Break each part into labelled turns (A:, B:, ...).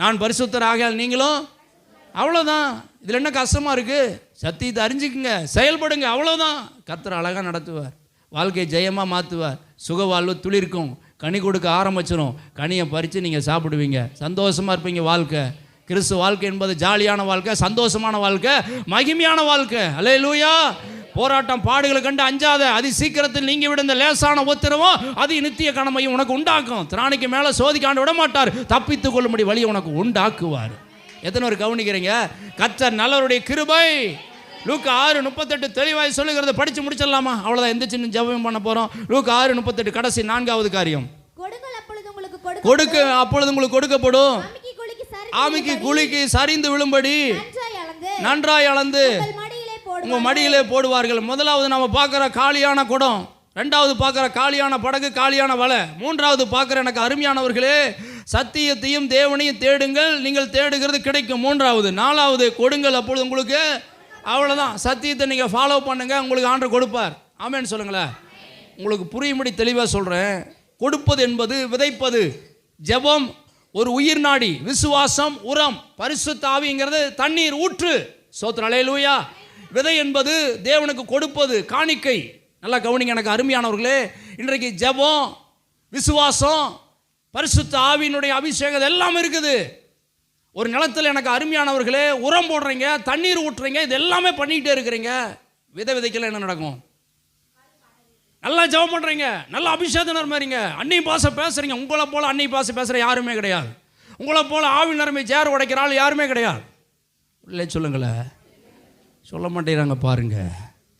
A: நான் பரிசுத்தர் ஆகையால் நீங்களும் அவ்வளோதான் இதில் என்ன கஷ்டமாக இருக்குது சத்தியத்தை அறிஞ்சிக்குங்க செயல்படுங்க அவ்வளோதான் கர்த்தர் அழகாக நடத்துவார். வாழ்க்கையை ஜெயமாக மாற்றுவார் சுகவாழ்வு துளிர்க்கும். கனி கொடுக்க ஆரம்பிச்சிடும் கனியை பறித்து நீங்கள் சாப்பிடுவீங்க. சந்தோஷமாக இருப்பீங்க வாழ்க்கை. கிறிஸ்து வாழ்க்கை என்பது ஜாலியான வாழ்க்கை சந்தோஷமான வாழ்க்கை மகிமையான வாழ்க்கை. அலே லூயா போராட்டம் பாடுகளை கண்டு அஞ்சாத அதி சீக்கிரத்தில் நீங்க விட இந்த லேசான உத்தரவும் அது நித்திய கடமையும் உனக்கு உண்டாக்கும். திராணிக்கு மேலே சோதிக்காண்டு விட மாட்டார் தப்பித்துக் கொள்ளும்படி வழியை உனக்கு உண்டாக்குவார். எத்தனை ஒரு கவனிக்கிறீங்க? கத்தர் நல்லவருடைய கிருபை. லூக்கா ஆறு முப்பத்தெட்டு தெளிவாய் சொல்லுகிறத. படித்து முடிச்சிடலாமா? அவ்வளோதான் எந்த சின்ன ஜெபம் பண்ண போகிறோம் லூக்கா ஆறு முப்பத்தெட்டு கடைசி நான்காவது காரியம்.
B: கொடுக்க
A: அப்பொழுது உங்களுக்கு கொடுக்கப்படும்.
B: ஆமிக்கு குளிக்கு
A: சரிந்து விழும்படி
B: நன்றாய் அளந்து உங்கள் மடியிலே
A: போடுவார்கள். முதலாவது நம்ம பார்க்குற காலியான குடம் ரெண்டாவது பார்க்குற காலியான படகு காலியான வலை மூன்றாவது பார்க்குற எனக்கு அருமையானவர்களே சத்தியத்தையும் தேவனையும் தேடுங்கள் நீங்கள் தேடுகிறது கிடைக்கும். மூன்றாவது நாலாவது கொடுங்கள் அப்பொழுது உங்களுக்கு அவ்வளோதான் சத்தியத்தை நீங்கள் ஃபாலோ பண்ணுங்க உங்களுக்கு ஆண்டு கொடுப்பார். ஆமேன்னு சொல்லுங்களேன். உங்களுக்கு புரியும்படி தெளிவாக சொல்கிறேன் கொடுப்பது என்பது விதைப்பது. ஜெபம் ஒரு உயிர் நாடி விசுவாசம் உரம் பரிசுத்தாவிங்கிறது தண்ணீர் ஊற்று. சோத்திர அலையலூயா. விதை என்பது தேவனுக்கு கொடுப்பது காணிக்கை. நல்லா கவனிங்க எனக்கு அருமையானவர்களே இன்றைக்கு ஜெபம் விசுவாசம் பரிசுத்த ஆவியினுடைய அபிஷேகம் இது எல்லாம் இருக்குது. ஒரு நிலத்தில் எனக்கு அருமையானவர்களே உரம் போடுறீங்க தண்ணீர் ஊற்றுறீங்க இது எல்லாமே பண்ணிக்கிட்டே இருக்கிறீங்க. விதை விதைக்கல என்ன நடக்கும்? நல்லா ஜெபம் பண்ணுறீங்க நல்லா அபிஷேகம் மாதிரிங்க அன்னி பாசை பேசுகிறீங்க உங்களை போல் அன்னி பாசை பேசுகிற யாருமே கிடையாது. உங்களை போல் ஆவி நிறமை சேர் உடைக்கிற ஆள் யாருமே கிடையாது. இல்லை சொல்லுங்களேன். சொல்ல மாட்டேங்கிறாங்க பாருங்க.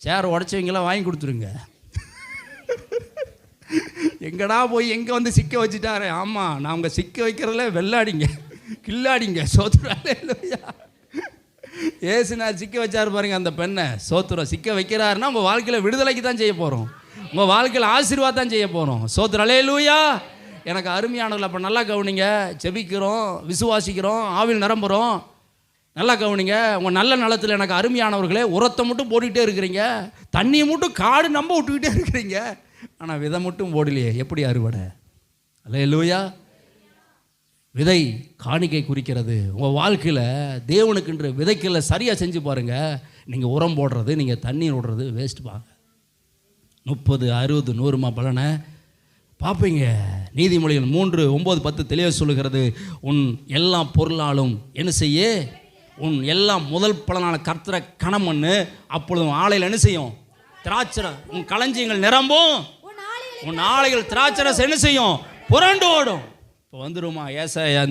A: சேர் உடச்சவங்களாம் வாங்கி கொடுத்துருங்க. எங்கடா போய் எங்கே வந்து சிக்க வச்சுட்டாரு? ஆமாம் நாங்கள் சிக்க வைக்கிறதுல வெள்ளாடிங்க. கில்லாடிங்க சோத்துறாலே இல்லையா? ஏசுனார் சிக்க வச்சாரு பாருங்க அந்த பெண்ணை. சோத்துரம் சிக்க வைக்கிறாருன்னா உங்கள் வாழ்க்கையில் விடுதலைக்கு தான் செய்ய போகிறோம் உங்கள் வாழ்க்கையில் ஆசீர்வாதம் தான் செய்ய போகிறோம் சோத்துறாலே லூயா எனக்கு அருமையானவர்கள் அப்போ நல்லா கவனிங்க. செபிக்கிறோம் விசுவாசிக்கிறோம் ஆவில் நிரம்புகிறோம் நல்லா கவனிங்க உங்கள் நல்ல நலத்தில் எனக்கு அருமையானவர்களே உரத்தை மட்டும் போட்டுக்கிட்டே இருக்கிறீங்க. தண்ணியை மட்டும் காடு நம்ப விட்டுக்கிட்டே இருக்கிறீங்க. ஆனால் விதை மட்டும் போடலையே எப்படி அறுவடை? அல்ல லூயா விதை காணிக்கை குறிக்கிறது. உங்கள் வாழ்க்கையில் தேவனுக்குன்ற விதைக்கல சரியாக செஞ்சு பாருங்கள் நீங்கள் உரம் போடுறது நீங்கள் தண்ணீர் விடுறது வேஸ்ட் பாங்க. முப்பது அறுபது நூறுமா பலனை. பார்ப்பீங்க. நீதிமொழிகள் மூன்று ஒம்பது பத்து தெளிவாக சொல்லுகிறது. உன் எல்லா பொருளாலும் என்ன செய்ய? உன் எல்லாம் முதல் பலனான கர்த்தரை கணம் பண்ணு. அப்பொழுது ஆலையில் என்ன செய்யும்? திராட்சரை உன் களஞ்சியங்கள் நிரம்பும். உன் ஆலைகள் திராட்சரஸ் என்ன செய்யும்? புரண்டு ஓடும். இப்போ வந்துருமா? ஏசாயா